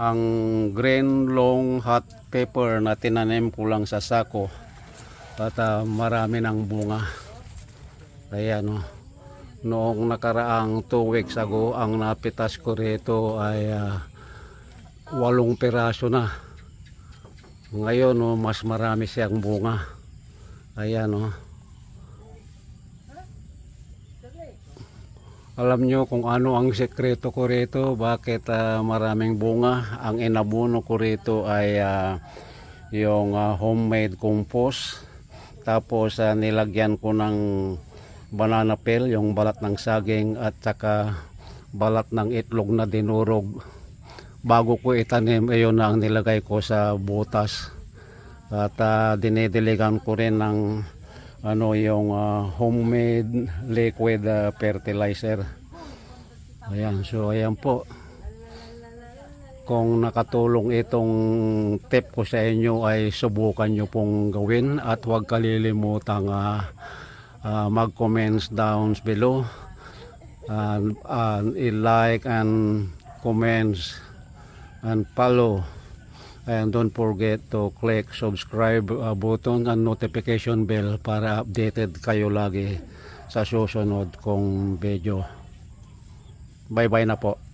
ang green long hot pepper na tinanim ko lang sa sako at ah, marami ng bunga. Kaya no noong nakaraang 2 weeks ago ang napitas ko rito ay ah, walong piraso na. Ngayon no, mas marami siyang bunga. Ayan no alam nyo kung ano ang sekreto ko rito bakit ah, maraming bunga. Ang inabuno ko rito ay ah, yung ah, homemade compost. Tapos ah, nilagyan ko ng banana peel yung balat ng saging at saka balat ng itlog na dinurog. Bago ko itanim ayun na ang nilagay ko sa butas. At uh, dinidiligan ko rin ng ano yung ah, homemade liquid ah, fertilizer. Ayan so ayan po. Kung nakatulong itong tip ko sa inyo ay subukan nyo pong gawin at huwag kalilimutang ah, ah, mag-comments down below. And, and i-like and comments and follow and don't forget to click subscribe uh, button and notification bell para updated kayo lagi sa susunod kong video. Bye bye na po